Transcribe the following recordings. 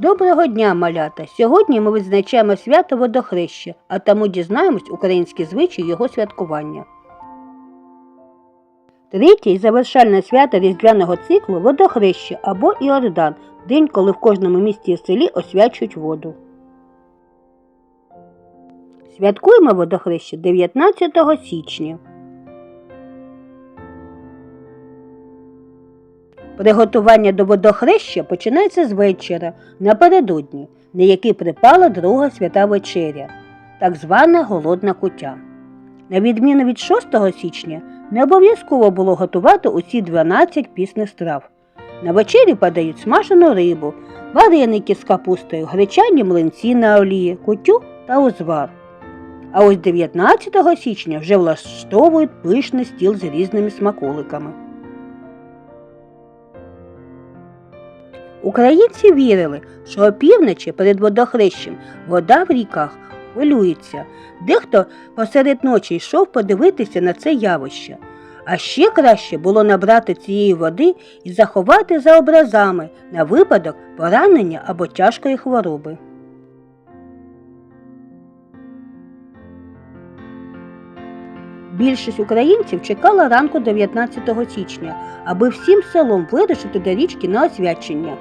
Доброго дня, малята! Сьогодні ми відзначаємо свято водохреща, а тому дізнаємось українські звичаї його святкування. Третє і завершальне свято різдвяного циклу водохреща або Іордан день, коли в кожному місті і селі освячують воду. Святкуємо водохреща 19 січня. Приготування до водохреща починається з вечора напередодні, на який припала друга свята вечеря, так звана голодна куття. На відміну від 6 січня, не обов'язково було готувати усі 12 пісних страв. На вечері подають смажену рибу, вареники з капустою, гречані млинці на олії, кутю та узвар. А ось 19 січня вже влаштовують пишний стіл з різними смаколиками. Українці вірили, що опівночі перед водохрещем вода в ріках хвилюється. Дехто посеред ночі йшов подивитися на це явище. А ще краще було набрати цієї води і заховати за образами на випадок поранення або тяжкої хвороби. Більшість українців чекала ранку 19 січня, аби всім селом вирушити до річки на освячення.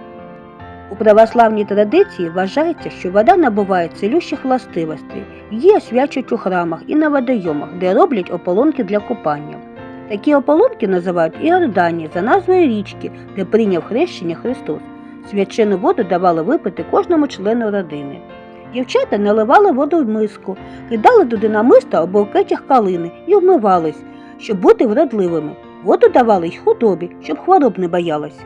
У православній традиції вважається, що вода набуває цілющих властивостей, її освячують у храмах і на водойомах, де роблять ополонки для купання. Такі ополонки називають Іордані за назвою річки, де прийняв хрещення Христос. Свячену воду давали випити кожному члену родини. Дівчата наливали воду в миску, кидали туди намиста або в кетях калини і вмивались, щоб бути вродливими. Воду давали й худобі, щоб хвороб не боялась.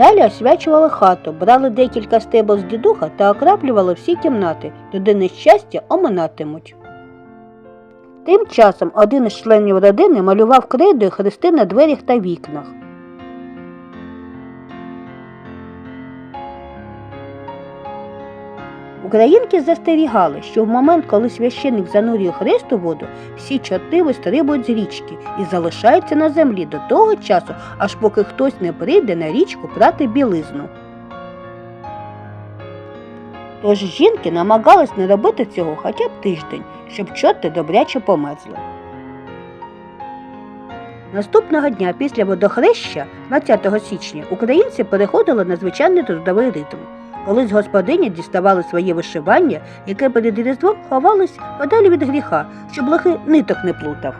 Далі освячували хату, брали декілька стебел з дідуха та окраплювали всі кімнати, туди нещастя оминатимуть. Тим часом один із членів родини малював крейдою хрести на дверях та вікнах. Українки застерігали, що в момент, коли священник занурює хрест воду, всі чорти вистрибують з річки і залишаються на землі до того часу, аж поки хтось не прийде на річку прати білизну. Тож жінки намагались не робити цього хоча б тиждень, щоб чорти добряче померзли. Наступного дня після водохреща, 20 січня, українці переходили на звичайний трудовий ритм. Колись господиня діставали своє вишивання, яке перед різдвом ховалось подалі від гріха, щоб лохи ниток не плутав.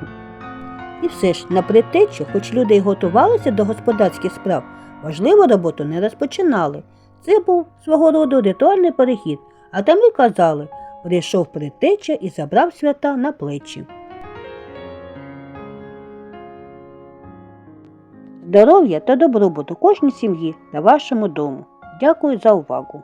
І все ж, на предтечу, хоч люди й готувалися до господарських справ, важливу роботу не розпочинали. Це був свого роду ритуальний перехід, а там і казали прийшов предтеча і забрав свята на плечі. Здоров'я та добробуту кожній сім'ї та вашому дому. Дякую за увагу!